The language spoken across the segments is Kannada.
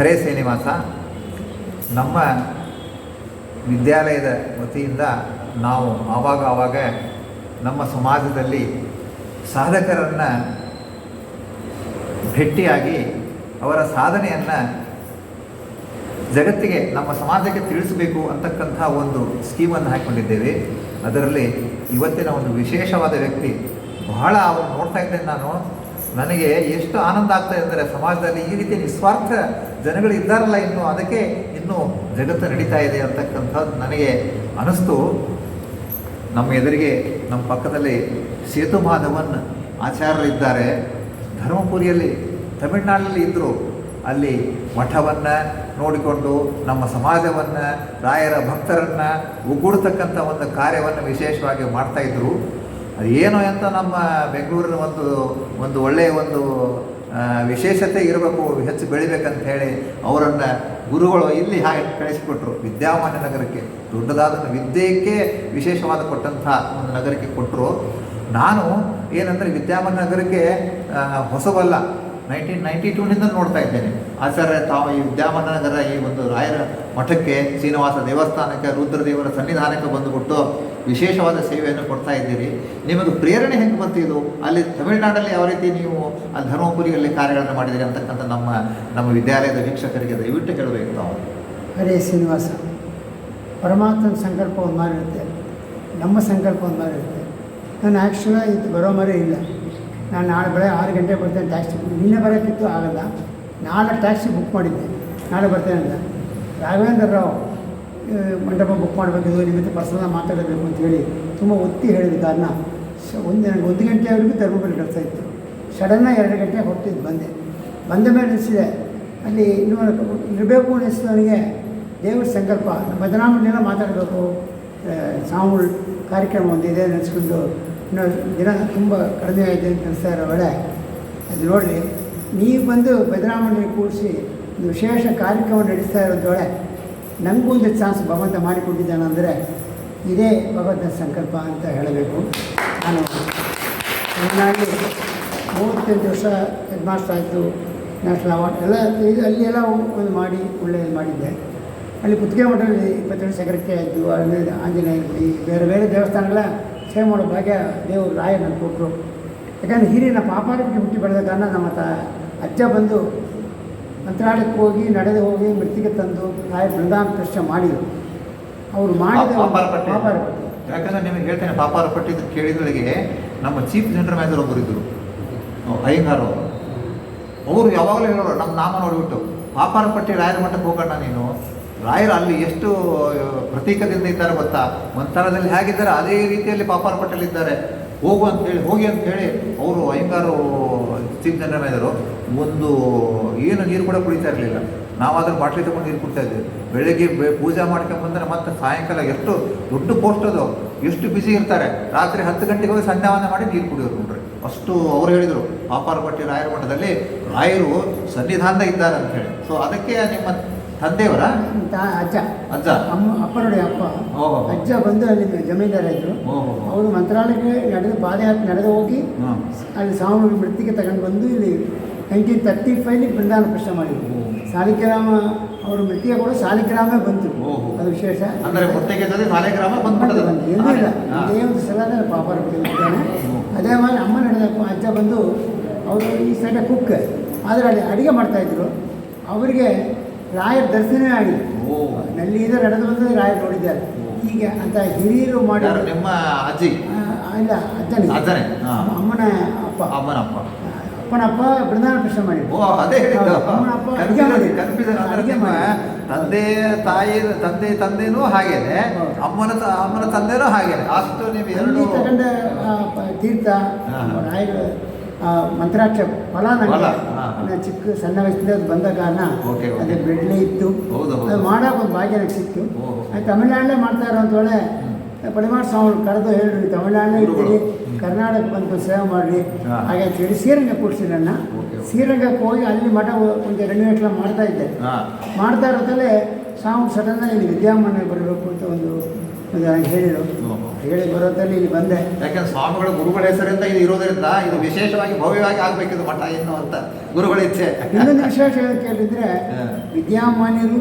ಖರೆ ಶ್ರೀನಿವಾಸ, ನಮ್ಮ ವಿದ್ಯಾಲಯದ ವತಿಯಿಂದ ನಾವು ಆವಾಗ ಆವಾಗ ನಮ್ಮ ಸಮಾಜದಲ್ಲಿ ಸಾಧಕರನ್ನು ಭೇಟಿಯಾಗಿ ಅವರ ಸಾಧನೆಯನ್ನು ಜಗತ್ತಿಗೆ, ನಮ್ಮ ಸಮಾಜಕ್ಕೆ ತಿಳಿಸಬೇಕು ಅಂತಕ್ಕಂಥ ಒಂದು ಸ್ಕೀಮನ್ನು ಹಾಕಿಕೊಂಡಿದ್ದೇವೆ ಅದರಲ್ಲಿ ಇವತ್ತಿನ ಒಂದು ವಿಶೇಷವಾದ ವ್ಯಕ್ತಿ, ಬಹಳ ಅವರು ನೋಡ್ತಾ ಇದ್ದೇನೆ ನಾನು. ನನಗೆ ಎಷ್ಟು ಆನಂದ ಆಗ್ತಾ ಇದೆ ಅಂದರೆ ಸಮಾಜದಲ್ಲಿ ಈ ರೀತಿ ನಿಸ್ವಾರ್ಥ ಜನಗಳು ಇದ್ದಾರಲ್ಲ ಇನ್ನು, ಅದಕ್ಕೆ ಇನ್ನೂ ಜಗತ್ತು ನಡೀತಾ ಇದೆ ಅಂತಕ್ಕಂಥದ್ದು ನನಗೆ ಅನಿಸ್ತು. ನಮ್ಮ ಎದುರಿಗೆ, ನಮ್ಮ ಪಕ್ಕದಲ್ಲಿ ಸೇತು ಮಾಧವನ್ ಆಚಾರ್ಯರಿದ್ದಾರೆ. ಧರ್ಮಪುರಿಯಲ್ಲಿ, ತಮಿಳ್ನಾಡಲ್ಲಿ ಇದ್ದರು ಅಲ್ಲಿ ಮಠವನ್ನು ನೋಡಿಕೊಂಡು, ನಮ್ಮ ಸಮಾಜವನ್ನು, ರಾಯರ ಭಕ್ತರನ್ನು ಒಗ್ಗೂಡ್ತಕ್ಕಂಥ ಒಂದು ಕಾರ್ಯವನ್ನು ವಿಶೇಷವಾಗಿ ಮಾಡ್ತಾಯಿದ್ರು ಏನೋ ಅಂತ ನಮ್ಮ ಬೆಂಗಳೂರಿನ ಒಂದು ಒಂದು ಒಳ್ಳೆಯ ಒಂದು ವಿಶೇಷತೆ ಇರಬೇಕು, ಹೆಚ್ಚು ಬೆಳಿಬೇಕಂತ ಹೇಳಿ ಅವರನ್ನು ಗುರುಗಳು ಇಲ್ಲಿ ಹಾಗೆ ಕಳಿಸಿಕೊಟ್ರು. ವಿದ್ಯಾಮಾನ್ಯ ನಗರಕ್ಕೆ. ದೊಡ್ಡದಾದ ವಿದ್ಯೆಗೆ ವಿಶೇಷವಾದ ಕೊಟ್ಟಂಥ ಒಂದು ನಗರಕ್ಕೆ ಕೊಟ್ಟರು ನಾನು ಏನಂದರೆ ವಿದ್ಯಾಮಾನ್ಯ ನಗರಕ್ಕೆ ಹೊಸಬಲ್ಲ ನೈನ್ಟೀನ್ ನೈಂಟಿ ಟೂನಿಂದ ನೋಡ್ತಾ ಇದ್ದೇನೆ. ಆಚಾರ್ಯ ತಾವು ಈ ಉದ್ಯಾಮನಗರ ಈ ಒಂದು ರಾಯರ ಮಠಕ್ಕೆ ಶ್ರೀನಿವಾಸ ದೇವಸ್ಥಾನಕ್ಕೆ, ರುದ್ರದೇವರ ಸನ್ನಿಧಾನಕ್ಕೆ ಬಂದುಬಿಟ್ಟು ವಿಶೇಷವಾದ ಸೇವೆಯನ್ನು ಕೊಡ್ತಾ ಇದ್ದೀರಿ. ನಿಮಗೆ ಪ್ರೇರಣೆ ಹೆಂಗೆ ಬಂತಿದ್ದು ಅಲ್ಲಿ ತಮಿಳುನಾಡಲ್ಲಿ ಯಾವ ರೀತಿ ನೀವು ಅಲ್ಲಿ ಧರ್ಮಪುರಿಯಲ್ಲಿ ಕಾರ್ಯಗಳನ್ನು ಮಾಡಿದ್ದೀರಿ ಅಂತಕ್ಕಂಥ ನಮ್ಮ ನಮ್ಮ ವಿದ್ಯಾಲಯದ ವೀಕ್ಷಕರಿಗೆ ದಯವಿಟ್ಟು ಹೇಳಬೇಕು ನಾವು ಹರೇ ಶ್ರೀನಿವಾಸ, ಪರಮಾತ್ಮನ ಸಂಕಲ್ಪ ಒಂದು ಮಾಡಿರುತ್ತೆ ನಮ್ಮ ಸಂಕಲ್ಪ ಒಂದು ಮಾಡಿರುತ್ತೆ ನಾನು ಆ್ಯಕ್ಚುಲಾಗಿ ಇದು ಬರೋ ಮರೇ ಇಲ್ಲ. ನಾನು ನಾಳೆ ಬೆಳಗ್ಗೆ ಆರು ಗಂಟೆ ಬರ್ತೇನೆ ಟ್ಯಾಕ್ಸಿ ನಿನ್ನೆ ಬರೋಕ್ಕಿತ್ತು ಆಗಲ್ಲ. ನಾಳೆ ಟ್ಯಾಕ್ಸಿ ಬುಕ್ ಮಾಡಿದ್ದೆ. ನಾಳೆ ಬರ್ತೇನೆ ಅಂತ. ರಾಘವೇಂದ್ರ ರಾವ್ ಮಂಟಪ ಬುಕ್ ಮಾಡಬೇಕು ನಿಮ್ಮ ಜೊತೆ ಪರ್ಸನಲ್ ಮಾತಾಡಬೇಕು ಅಂತ ಹೇಳಿ ತುಂಬ ಒತ್ತಿ ಹೇಳಿದ ಕಾರಣ ಶ ಒಂದು ನನಗೆ ಒಂದು ಗಂಟೆವರೆಗೂ ಧರ್ಮಪುರಿ ಕೆಲಸ ಇತ್ತು. ಸಡನ್ನಾಗಿ ಎರಡು ಗಂಟೆಗೆ ಹೊರಟಿದ್ದು ಬಂದೆ. ಬಂದ ಮೇಲೆ ಅನಿಸಿದೆ ಅಲ್ಲಿ ಇನ್ನೂ ಇರಬೇಕು ಅನಿಸ್ತು ನನಗೆ ದೇವ್ರ ಸಂಕಲ್ಪ ಬದನಾಮಣೆಲ್ಲ ಮಾತಾಡಬೇಕು. ಸಾಮೂಲ್ ಕಾರ್ಯಕ್ರಮ ಒಂದಿದೆ ನೆನೆಸ್ಕೊಂಡು ಇನ್ನೂ ದಿನ ತುಂಬ ಕಡಿಮೆ ಆಯಿತು ಅಂತ ಅನಿಸ್ತಾ ಇರೋ ವೇಳೆ, ಅದು ನೋಡಿರಿ ನೀವು ಬಂದು ಬದನಾಮಣೆ ಕೂಡಿಸಿ ಒಂದು ವಿಶೇಷ ಕಾರ್ಯಕ್ರಮ ನಡೆಸ್ತಾ ಇರೋದೊಳೆ ನನಗೂ ಒಂದು ಚಾನ್ಸ್ ಭಗವಂತ ಮಾಡಿಕೊಟ್ಟಿದ್ದಾನೆ ಅಂದರೆ ಇದೇ ಭಗವಂತನ ಸಂಕಲ್ಪ ಅಂತ ಹೇಳಬೇಕು. ನಾನು ಚೆನ್ನಾಗಿ ಮೂವತ್ತೆಂಟು ವರ್ಷ ಹೆಡ್ ಮಾಸ್ಟರ್ ಆಯಿತು, ನ್ಯಾಷನಲ್ ಅವಾರ್ಡ್ ಎಲ್ಲ ಇದು ಅಲ್ಲಿ ಎಲ್ಲ ಒಂದು ಮಾಡಿ ಒಳ್ಳೆಯದು ಮಾಡಿದ್ದೆ. ಅಲ್ಲಿ ಕುತ್ತಿಗೆ ಮಠದಲ್ಲಿ ಇಪ್ಪತ್ತೆರಡು ಸೆಕ್ರೆಟರಿ ಆಯಿತು ಅಲ್ಲಿ ಆಂಜನೇಯ ಬೇರೆ ಬೇರೆ ದೇವಸ್ಥಾನಗಳ ಸೇವೆ ಮಾಡೋ ಭಾಗ್ಯ ದೇವರು ರಾಯ ಕೊಟ್ಟರು. ಯಾಕಂದರೆ ಹಿರಿಯ ಪಾಪಾರಕ್ಕೆ ಹುಟ್ಟಿ ಬೆಳೆದ ಕಾರಣ ನಮ್ಮ ತ ಅಜ್ಜ ಬಂದು ಮಂತ್ರಾಲಯಕ್ಕೆ ಹೋಗಿ ನಡೆದು ಹೋಗಿ ಮೃತ್ತಿಗೆ ತಂದು ತಾಯಿ ಬೃಂದಾವನ ಕೃಷ್ಣ ಮಾಡಿದರು. ಅವರು ಮಾಡಿದ ಪಾಪಾರ. ಯಾಕಂದ್ರೆ ನಿಮಗೆ ಹೇಳ್ತೇನೆ ಪಾಪಾರ ಪಟ್ಟಿದ್ದು ಕೇಳಿದೊಳಗೆ ನಮ್ಮ ಚೀಫ್ ಜನರಲ್ ಮ್ಯಾನೇಜರ್ ಒಬ್ಬರು ಇದ್ದರು ಅಯ್ಯಂಗಾರ್ ಅವರು. ಅವರು ಯಾವಾಗಲೂ ಹೇಳೋರು ನಮ್ಮ ನಾಮ ನೋಡಿಬಿಟ್ಟು ಪಾಪಾರ ಪಟ್ಟಿ ರಾಯರ ಮಠಕ್ಕೆ ಹೋಗೋಣ ನೀನು. ರಾಯರು ಅಲ್ಲಿ ಎಷ್ಟು ಪ್ರತೀಕದಿಂದ ಇದ್ದಾರೆ ಗೊತ್ತಾ? ಒಂಥರದಲ್ಲಿ ಹೇಗಿದ್ದಾರೆ ಅದೇ ರೀತಿಯಲ್ಲಿ ಪಾಪಾರ ಪಟ್ಟಲ್ಲಿದ್ದಾರೆ ಹೋಗು ಅಂತ ಹೇಳಿ, ಹೋಗಿ ಅಂತ ಹೇಳಿ ಅವರು ಅಯ್ಯಂಗಾರು ಚಿಂತನೆ ಮ್ಯಾನೇಜರು ಒಂದು ಏನು ನೀರು ಕೂಡ ಕುಡಿತಾ ಇರಲಿಲ್ಲ. ನಾವಾದ್ರೂ ಬಾಟ್ಲಿ ತಗೊಂಡು ನೀರು ಕುಡ್ತಾ ಇದ್ವಿ. ಬೆಳಗ್ಗೆ ಬೆ- ಪೂಜೆ ಮಾಡ್ಕೊಂಬಂದ್ರೆ ಮತ್ತೆ ಸಾಯಂಕಾಲ ಎಷ್ಟು ದೊಡ್ಡ ಪೋಸ್ಟ್ ಅದು. ಎಷ್ಟು ಬಿಸಿ ಇರ್ತಾರೆ. ರಾತ್ರಿ ಹತ್ತು ಗಂಟೆಗೆ ಹೋಗಿ ಸಂಧ್ಯಾವನ್ನ ಮಾಡಿ ನೀರು ಕುಡಿಯೋರು ನೋಡ್ರಿ. ಅಷ್ಟು ಅವ್ರು ಹೇಳಿದರು ಪಾಪಾರ ಪಟ್ಟಿ ರಾಯರ ಮಠದಲ್ಲಿ ರಾಯರು ಸನ್ನಿಧಾನದ ಇದ್ದಾರೆ ಅಂತ ಹೇಳಿ. ಸೊ ಅದಕ್ಕೆ ನಿಮ್ಮ ತಂದೆಯವರ? ಅಜ್ಜ. ಅಜ್ಜ. ಅಮ್ಮ ಅಪ್ಪ. ನೋಡಿ ಅಪ್ಪ. ಅಜ್ಜ ಬಂದು ಅಲ್ಲಿ ಜಮೀನ್ದಾರ ಇದ್ರು. ಅವರು ಮಂತ್ರಾಲಯಕ್ಕೆ ನಡೆದು ಪಾದಯಾತ್ರೆ ನಡೆದು ಹೋಗಿ ಅಲ್ಲಿ ಸಾವು ಮೃತ್ತಿಗೆ ತಗೊಂಡು ಬಂದು ಇಲ್ಲಿ ನೈನ್ಟೀನ್ ತರ್ಟಿ ಫೈವ್ಲಿ ಬೃಂದಾವನ ಪ್ರಶ್ನೆ ಮಾಡಿದ್ರು. ಸಾಲಿಗ್ರಾಮ ಅವ್ರ ಮೃತ್ತಿಗೆ ಕೂಡ ಸಾಲಿಗ್ರಾಮೇ ಬಂತು. ಅದು ವಿಶೇಷ. ಅಂದ್ರೆ ಸಾಲೆಗ್ರಾಮ ಎಲ್ಲೂ ಇಲ್ಲ. ಇದೇ ಒಂದು ಸಲ ಪಾಪಾರ ಅದೇ ಮಾಡಿ ಅಮ್ಮ ನಡೆದ ಅಜ್ಜ ಬಂದು ಅವರು ಈ ಸೈಡ ಕುಕ್ ಆದರೆ ಅಲ್ಲಿ ಅಡುಗೆ ಮಾಡ್ತಾಯಿದ್ರು ಅವರಿಗೆ ರಾಯರ ದರ್ಶನ ಆಗಿದೆ. ಓ. ಇದ್ರೆ ನಡೆದು ಬಂದು ರಾಯರು ನೋಡಿದ್ದಾರೆ. ಹೀಗೆ ಅಂತ ಹಿರಿಯರು ಮಾಡಿ ನಿಮ್ಮ ಅಜ್ಜಿ? ಇಲ್ಲ ಅಜ್ಜನಿಗೆ ಅಜ್ಜನೇ? ಅಮ್ಮನ ಅಪ್ಪ ಅಮ್ಮನ ಅಪ್ಪ. ಅಮ್ಮನಪ್ಪ. ಅಪ್ಪನಪ್ಪ ಬೃಂದಾವನ ಕೃಷ್ಣ ಮಾಡಿ ಓ ಅದೇ. ಅಮ್ಮನಪ್ಪ ಅಡುಗೆ ಮಾಡಿ ಅಡುಗೆ ತಂದೆ ತಾಯಿ ತಂದೆ ತಂದೆನೂ ಹಾಗೇನೆ. ಅಮ್ಮನ ಅಮ್ಮನ ತಂದೆನೂ ಹಾಗೇನೆ. ಅಷ್ಟು ನೀವು ಎರಡು ತಗೊಂಡ ತೀರ್ಥ. ರಾಯರು ಮಂತ್ರಾಕ್ಷ ಫಲ ನನಗೆ ಚಿಕ್ಕ ಸಣ್ಣ ವಯಸ್ಸಿಂದ ಅದು ಬಂದ ಕಾರಣ. ಅದೇ ಬೆಡ್ಲೆ ಇತ್ತು. ಅದು ಮಾಡೋಕೆ ಒಂದು ಭಾಗ್ಯ ನನಗೆ ಸಿಕ್ತು. ಅದು ತಮಿಳ್ನಾಡಲ್ಲೇ ಮಾಡ್ತಾ ಇರೋ ಒಳ್ಳೆ ಪಡಿಮಾಡ್ ಸ್ವಾಮಿ ಕರೆದು ಹೇಳ್ರಿ ತಮಿಳ್ನಾಡಲ್ಲೇ ಗುರುಗಳು. ಇರ್ತೀರಿ ಕರ್ನಾಟಕ ಬಂದು ಸೇವೆ ಮಾಡಿರಿ ಹಾ. ಹಾಗೆ ಹೇಳಿ ಶ್ರೀರಂಗ ಕೂಡಿಸಿ ನನ್ನ. ಶ್ರೀರಂಗಕ್ಕೆ ಹೋಗಿ ಅಲ್ಲಿ ಮಠ ಒಂದು ರೆನ್ಯೂವೇಷನ್ ಮಾಡ್ತಾ ಇದ್ದೆ ಮಾಡ್ತಾ ಇರೋದಲ್ಲೇ ಸ್ವಾಮಿ ಸಡನ್ನಾಗಿ ಇಲ್ಲಿ ಬರಬೇಕು ಅಂತ ಒಂದು ಹೇಳಿದರು. ಹೇಳಿ ಬರೋದ್ರಲ್ಲಿ ಇಲ್ಲಿ ಬಂದೆ ಯಾಕಂದ್ರೆ ಸ್ವಾಮಿಗಳ ಗುರುಗಳ ಹೆಸರಿಂದ ಇದು ಇರೋದರಿಂದ ಇದು ವಿಶೇಷವಾಗಿ ಭವ್ಯವಾಗಿ ಆಗ್ಬೇಕಿದು ಮಠ ಏನು ಅಂತ ಗುರುಗಳ ಇಚ್ಛೆ ಇನ್ನೊಂದು ವಿಶೇಷ ಕೇಳಿದ್ರೆ. ವಿದ್ಯಾಮಾನ್ಯರು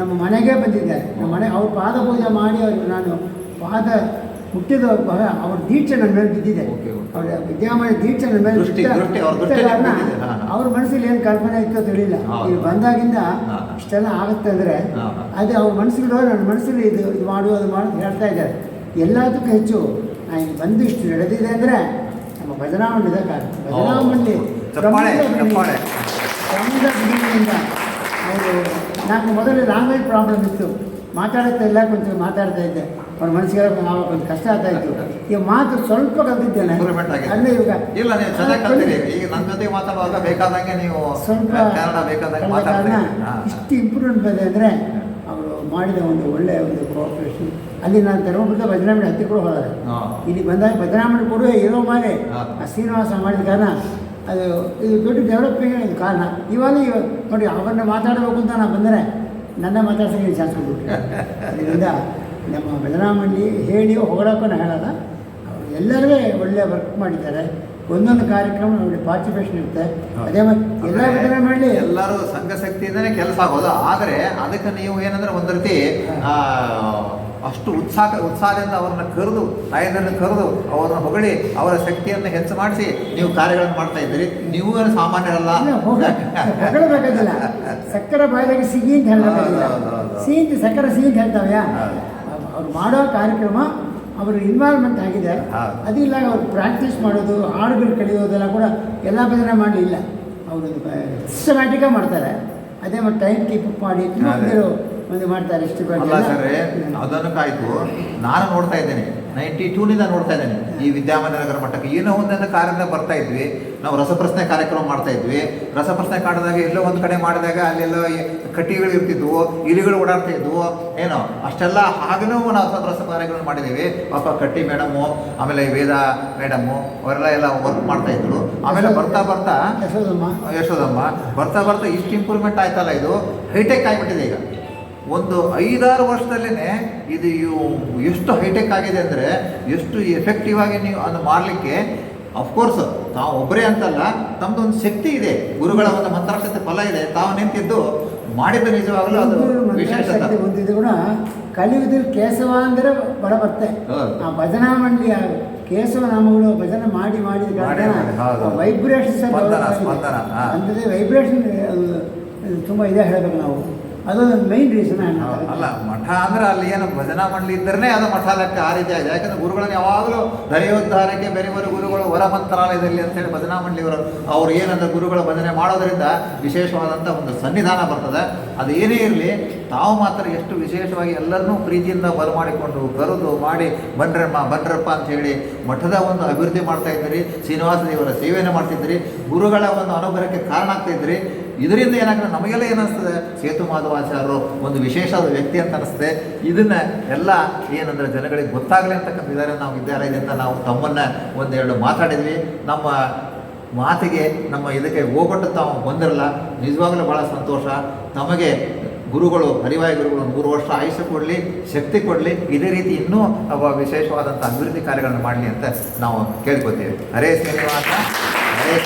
ನಮ್ಮ ಮನೆಗೆ ಬಂದಿದ್ದಾರೆ ನಮ್ಮ ಮನೆ ಅವ್ರ ಪಾದ ಪೂಜೆ ಮಾಡಿ ಅವರು ನಾನು ಪಾದ ಹುಟ್ಟಿದ ಅವ್ರ ದೀಕ್ಷೆ ನನ್ನ ಮೇಲೆ ಬಿದ್ದಿದೆ. ಅವ್ರ ವಿದ್ಯಾಮಾನ್ಯ ದೀಕ್ಷೆ ನನ್ನ ಮೇಲೆ ಅವ್ರ ಮನಸ್ಸಲ್ಲಿ ಏನು ಕಲ್ಪನೆ ಇತ್ತೋ ತಿಳಿಲ್ಲ. ಇಲ್ಲಿ ಬಂದಾಗಿಂದ. ಇಷ್ಟೆಲ್ಲ ಆಗುತ್ತೆ ಅಂದರೆ. ಅದು ಅವ್ರ ಮನಸ್ಸಿಗೆ ನನ್ನ ಮನಸ್ಸಲ್ಲಿ ಇದು ಇದು ಮಾಡು ಅದು ಮಾಡು ಹೇಳ್ತಾ ಇದ್ದಾರೆ ಎಲ್ಲದಕ್ಕೂ ಹೆಚ್ಚು ನಾನು ಬಂದು ಇಷ್ಟು ನಡೆದಿದೆ ಅಂದರೆ ನಮ್ಮ ಮಂಡಳಿದ ಕಾರಣ ಚಪ್ಪಾಳೆ, ಪ್ರಮುಖ ಅವರು ನಾನು ಮೊದಲು ಲ್ಯಾಂಗ್ವೇಜ್ ಪ್ರಾಬ್ಲಮ್ ಇತ್ತು. ಮಾತಾಡುತ್ತಾ ಇಲ್ಲ ಕೊಂಚ ಮಾತಾಡ್ತಾ ಇದ್ದೆ. ಅವ್ರ ಮನಸ್ಸಿಗೆ ನಾವು ಒಂದು ಕಷ್ಟ ಆಗ್ತಾ ಇತ್ತು. ಈಗ ಮಾತು ಸ್ವಲ್ಪ ಕಲ್ತಿದ್ದೇನೆ. ಅಲ್ಲೇ ಇವಾಗ ಇಲ್ಲ ನೀವು ಚೆನ್ನಾಗಿ ಕಲ್ತೀರಿ ಈಗ ನನ್ನ ಜೊತೆ ಮಾತಾಡುವಾಗ ಬೇಕಾದಂಗೆ ನೀವು ಸ್ವಲ್ಪ ಕನ್ನಡ ಬೇಕಾದಂಗೆ ಮಾತಾಡೋಣ. ಇಷ್ಟು ಇಂಪ್ರೂವ್ಮೆಂಟ್ ಬಂದಿದೆ ಅಂದರೆ ಅವರು ಮಾಡಿದ ಒಂದು ಒಳ್ಳೆಯ ಒಂದು ಕೋಆಪರೇಷನ್ ಅಲ್ಲಿ ನಾನು ಧರ್ಮಪುರದ ಬದಲಾವಣೆ ಹತ್ತಿ ಕೂಡ ಹೋದರೆ ಇಲ್ಲಿ ಬಂದಾಗ ಬದಲಾವಣೆ ಕೊಡುವ ಇರೋ ಮಾರೆ. ಆ ಶ್ರೀನಿವಾಸ ಮಾಡಿದ ಕಾರಣ ಅದು ಇದು ದೊಡ್ಡ ಡೆವಲಪಿಂಗ್ ಇದು ಕಾರಣ ಇವಾಗ ನೋಡಿ ಅವರನ್ನ ಮಾತಾಡಬೇಕು ಅಂತ ನಾನು ಬಂದರೆ ನನ್ನ ಮಾತಾಡ್ಸೋಕ್ಕೆ ಕೊಟ್ಬಿಟ್ರೆ ಅದರಿಂದ ನಮ್ಮ ಬದಲಾವಣೆ ಹೇಳಿ ಹೊಗಳಕ್ಕೂ ಹೇಳಲ್ಲ. ಅವರು ಎಲ್ಲರೂ ಒಳ್ಳೆಯ ವರ್ಕ್ ಮಾಡಿದ್ದಾರೆ. ಒಂದೊಂದು ಕಾರ್ಯಕ್ರಮ ನೋಡಿ ಪಾರ್ಟಿಸಿಪೇಷನ್ ಇರುತ್ತೆ. ಅದೇ ಮತ್ತೆ ಎಲ್ಲ ಬದಲಾವಣೆ ಮಾಡಲಿ ಎಲ್ಲರೂ ಸಂಘ ಶಕ್ತಿಯಿಂದನೇ ಕೆಲಸ ಆಗೋದು. ಆದರೆ ಅದಕ್ಕೆ ನೀವು ಏನಂದ್ರೆ ಒಂದು ರೀತಿ ಅಷ್ಟು ಉತ್ಸಾಹ ಉತ್ಸಾಹದಿಂದ ಅವರನ್ನು ಕರೆದು ತಾಯಿಯನ್ನು ಕರೆದು ಅವರನ್ನು ಹೊಗಳಿ ಅವರ ಶಕ್ತಿಯನ್ನು ಹೆಚ್ಚು ಮಾಡಿಸಿ ನೀವು ಕಾರ್ಯಗಳನ್ನು ಮಾಡ್ತಾ ಇದ್ದೀರಿ. ನೀವು ಸಾಮಾನ್ಯರಲ್ಲ. ಸಕ್ಕರೆ ಬಾಯಿಗೆ ಸಿಹಿ ಅಂತ. ಸಿಹಿ ಸಕ್ಕರೆ ಸಿಹಿ ಅಂತ ಹೇಳ್ತಾವ್ಯಾ ಅವ್ರು ಮಾಡೋ ಕಾರ್ಯಕ್ರಮ ಅವರ ಇನ್ವಾಲ್ವ್ಮೆಂಟ್ ಆಗಿದೆ. ಅದಿಲ್ಲ ಅವ್ರು ಪ್ರಾಕ್ಟೀಸ್ ಮಾಡೋದು ಹಾಡುಗಳು ಕಲಿಯೋದೆಲ್ಲ ಕೂಡ ಎಲ್ಲ ಭಜನೆ ಮಾಡಲಿಲ್ಲ. ಅವರು ಸಿಸ್ಟಮ್ಯಾಟಿಕಾಗಿ ಮಾಡ್ತಾರೆ. ಅದೇ ಮತ್ತು ಟೈಮ್ ಕೀಪ್ ಮಾಡಿ ಅದೇ. ಮಾಡ್ತಾರೆ ಅಲ್ಲ ಸರ್ ಅದನ್ನು ಕಾಯ್ತು ನಾನು ನೋಡ್ತಾ ಇದ್ದೇನೆ. ನೈಂಟಿ ಟೂನಿಂದ ನೋಡ್ತಾ ಇದ್ದೇನೆ. ಈ ವಿದ್ಯಾಮಂದಿರ ನಗರ ಮಟ್ಟಕ್ಕೆ ಏನೋ ಒಂದೊಂದು ಕಾರ್ಯದಿಂದ ಬರ್ತಾ ಇದ್ವಿ. ನಾವು ರಸಪ್ರಶ್ನೆ ಕಾರ್ಯಕ್ರಮ ಮಾಡ್ತಾ ಇದ್ವಿ. ರಸಪ್ರಶ್ನೆ ಕಾಡಿದಾಗ ಎಲ್ಲೋ ಒಂದು ಕಡೆ ಮಾಡಿದಾಗ ಅಲ್ಲೆಲ್ಲೋ ಕಟ್ಟಿಗಳು ಇರ್ತಿದ್ವು ಇಲಿಗಳು ಓಡಾಡ್ತಾ ಇದ್ವು. ಏನೋ ಅಷ್ಟೆಲ್ಲ ಹಾಗೂ ನಾವು ರಸ ಕಾರ್ಯಗಳನ್ನು ಮಾಡಿದ್ದೀವಿ. ಪಾಪ ಕಟ್ಟಿ ಮೇಡಮು ಆಮೇಲೆ ವೇದ ಮೇಡಮು ಅವರೆಲ್ಲ ಎಲ್ಲ ವರ್ಕ್ ಮಾಡ್ತಾ ಇದ್ರು. ಆಮೇಲೆ ಬರ್ತಾ ಬರ್ತಾ ಯಶೋದಮ್ಮ ಯಶೋದಮ್ಮ ಬರ್ತಾ ಬರ್ತಾ ಇಷ್ಟು ಇಂಪ್ರೂವ್ಮೆಂಟ್ ಆಯ್ತಲ್ಲ ಇದು. ಹೈಟೆಕ್ ಆಗಿಬಿಟ್ಟಿದೆ ಈಗ. ಒಂದು ಐದಾರು ವರ್ಷದಲ್ಲೇ ಇದು ಎಷ್ಟು ಹೈಟೆಕ್ ಆಗಿದೆ ಅಂದರೆ ಎಷ್ಟು ಎಫೆಕ್ಟಿವ್ ಆಗಿ ನೀವು ಅದು ಮಾಡಲಿಕ್ಕೆ ಅಫ್ಕೋರ್ಸ್ ತಾವು ಒಬ್ಬರೇ ಅಂತಲ್ಲ ತಮ್ಮದು ಒಂದು ಶಕ್ತಿ ಇದೆ. ಗುರುಗಳ ಒಂದು ಮಂತ್ರಾಕ್ಷತೆ ಫಲ ಇದೆ. ತಾವು ನಿಂತಿದ್ದು ಮಾಡಿದ ನಿಜವಾಗಲೂ ಅದು ವಿಶೇಷತೆ. ಹೊಂದಿದ್ರು ಕೂಡ ಕಲಿಯುವುದಿಲ್ಲ ಕೇಶವ ಅಂದರೆ ಬಡ ಬರ್ತೆ. ಆ ಭಜನಾ ಮಂಡಳಿ ಕೇಶವ ನಾಮಗಳು ಭಜನೆ ಮಾಡಿ ಮಾಡಿ, ವೈಬ್ರೇಷನ್. ಅಂದರೆ ವೈಬ್ರೇಷನ್ ತುಂಬ ಇದೆ ಹೇಳಬೇಕು ನಾವು. ಅದೊಂದು ಮೈನ್ ರೀಸನ್ ಅಲ್ಲ ಮಠ ಅಂದ್ರೆ ಅಲ್ಲಿ ಏನು ಭಜನಾ ಮಂಡಳಿ ಇದ್ದರೇ ಅದು ಮಠ ಲೆಕ್ಕ ಆ ರೀತಿ ಆಗಿದೆ. ಯಾಕಂದ್ರೆ ಗುರುಗಳನ್ನ ಯಾವಾಗಲೂ ದೈವೋದ್ಧಾರಕ್ಕೆ ಬೇರೆ ಬೇರೆ ಗುರುಗಳು ಹೊರ ಮಂತ್ರಾಲಯದಲ್ಲಿ ಅಂತೇಳಿ ಭಜನಾ ಮಂಡಳಿಯವರು ಅವ್ರು ಏನಂದ್ರೆ ಗುರುಗಳ ಭಜನೆ ಮಾಡೋದರಿಂದ ವಿಶೇಷವಾದಂಥ ಒಂದು ಸನ್ನಿಧಾನ ಬರ್ತದೆ. ಅದು ಏನೇ ಇರಲಿ ತಾವು ಮಾತ್ರ ಎಷ್ಟು ವಿಶೇಷವಾಗಿ ಎಲ್ಲರನ್ನೂ ಪ್ರೀತಿಯಿಂದ ಬರಮಾಡಿಕೊಂಡು ಕರೆದು ಮಾಡಿ ಬನ್ರಮ್ಮ ಬನ್ರಪ್ಪ ಅಂತ ಹೇಳಿ ಮಠದ ಒಂದು ಅಭಿವೃದ್ಧಿ ಮಾಡ್ತಾ ಇದ್ರಿ ಶ್ರೀನಿವಾಸ ದೇವರ ಸೇವೆಯನ್ನು ಮಾಡ್ತಿದ್ರಿ ಗುರುಗಳ ಒಂದು ಅನುಗ್ರಹಕ್ಕೆ ಕಾರಣ ಆಗ್ತಾ ಇದ್ರಿ ಇದರಿಂದ ಏನಾಗ್ತದೆ? ನಮಗೆಲ್ಲ ಏನಿಸ್ತದೆ ಸೇತು ಮಾಧವಾಚಾರ್ಯರು ಒಂದು ವಿಶೇಷವಾದ ವ್ಯಕ್ತಿ ಅಂತ ಅನಿಸ್ತದೆ. ಇದನ್ನ ಎಲ್ಲ ಏನಂದ್ರೆ ಜನಗಳಿಗೆ ಗೊತ್ತಾಗಲಿ ಅಂತಕ್ಕಂಥ ಇದ್ದಾರೆ ನಾವು ವಿದ್ಯಾಲಯದಿಂದ ನಾವು ತಮ್ಮನ್ನ ಒಂದೆರಡು ಮಾತಾಡಿದ್ವಿ. ನಮ್ಮ ಮಾತಿಗೆ, ನಮ್ಮ ಇದಕ್ಕೆ ಹೋಗೊಟ್ಟು ತಾವು ಬಂದಿರಲ್ಲ. ನಿಜವಾಗ್ಲೂ ಭಾಳ ಸಂತೋಷ. ತಮಗೆ ಗುರುಗಳು ಹರಿವಾಯ ಗುರುಗಳು ಮೂರು ವರ್ಷ ಆಯುಷ್ಯ ಕೊಡಲಿ, ಶಕ್ತಿ ಕೊಡಲಿ, ಇದೇ ರೀತಿ ಇನ್ನೂ ಅವ ವಿಶೇಷವಾದಂಥ ಅಭಿವೃದ್ಧಿ ಕಾರ್ಯಗಳನ್ನು ಮಾಡಲಿ ಅಂತ ನಾವು ಕೇಳ್ಕೊತೀವಿ. ಹರೇ ಶ್ರೀನಿವಾಸ, ಹರೇ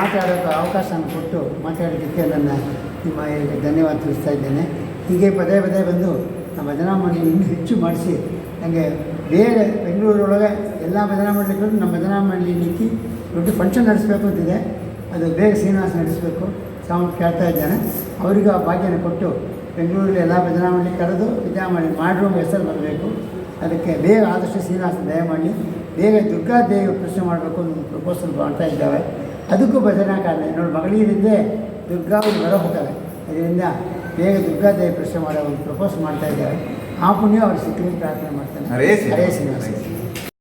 ಮಾತಾಡೋಕ್ಕೆ ಅವಕಾಶ ಕೊಟ್ಟು ಮಾತಾಡೋದಕ್ಕೆ ನನ್ನ ನಿಮ್ಮ ಧನ್ಯವಾದ ತಿಳಿಸ್ತಾ ಇದ್ದೇನೆ. ಹೀಗೆ ಪದೇ ಪದೇ ಬಂದು ನಮ್ಮ ಭಜನಾ ಮಂಡಳಿ ಇನ್ನೂ ಹೆಚ್ಚು ಮಾಡಿಸಿ ನನಗೆ ಬೇರೆ ಬೆಂಗಳೂರೊಳಗೆ ಎಲ್ಲ ಭಜನಾ ಮಂಡಳಿಗಳು ನಮ್ಮ ಭಜನಾ ಮಂಡಳಿ ನಿಕ್ಕಿ ದೊಡ್ಡ ಫಂಕ್ಷನ್ ನಡೆಸಬೇಕು ಅಂತಿದೆ. ಅದು ಬೇಗ ಶ್ರೀನಿವಾಸ ನಡೆಸಬೇಕು. ಸೌಂಡ್ ಕೇಳ್ತಾ ಇದ್ದಾನೆ. ಅವರಿಗೂ ಆ ಭಾಗ್ಯನ ಕೊಟ್ಟು ಬೆಂಗಳೂರಲ್ಲಿ ಎಲ್ಲ ಭಜನಾ ಮಂಡಳಿ ಕರೆದು ವಿದ್ಯಾಮಂಡಳಿ ಮಾಡಿರೋ ಹೆಸರು ಬರಬೇಕು. ಅದಕ್ಕೆ ಬೇಗ ಆದಷ್ಟು ಶ್ರೀನಿವಾಸ ದಯ ಮಾಡಿ ಬೇಗ ದುರ್ಗಾದೇವಿ ಪ್ರಶ್ನೆ ಮಾಡಬೇಕು ಅಂತ ಪ್ರಪೋಸಲ್ ಮಾಡ್ತಾ ಇದ್ದಾವೆ. ಅದಕ್ಕೂ ಭಜನಾ ಕಾರಣ ನೋಡಿ ಮಗಳಿಂದೇ ದುರ್ಗಾ ಅವರು ಹೊರ ಹೋಗ್ತಾರೆ ಅದರಿಂದ ಬೇಗ ದುರ್ಗಾದೇವಿ ಪ್ರಶ್ನೆ ಮಾಡೋ ಒಂದು ಪ್ರಪೋಸ್ ಮಾಡ್ತಾ ಇದ್ದಾರೆ. ಆ ಪುಣ್ಯ ಅವ್ರು ಸಿಕ್ಕಲಿ ಪ್ರಾರ್ಥನೆ ಮಾಡ್ತಾರೆ. ಹರೇ ಶ್ರೀನಿವಾಸ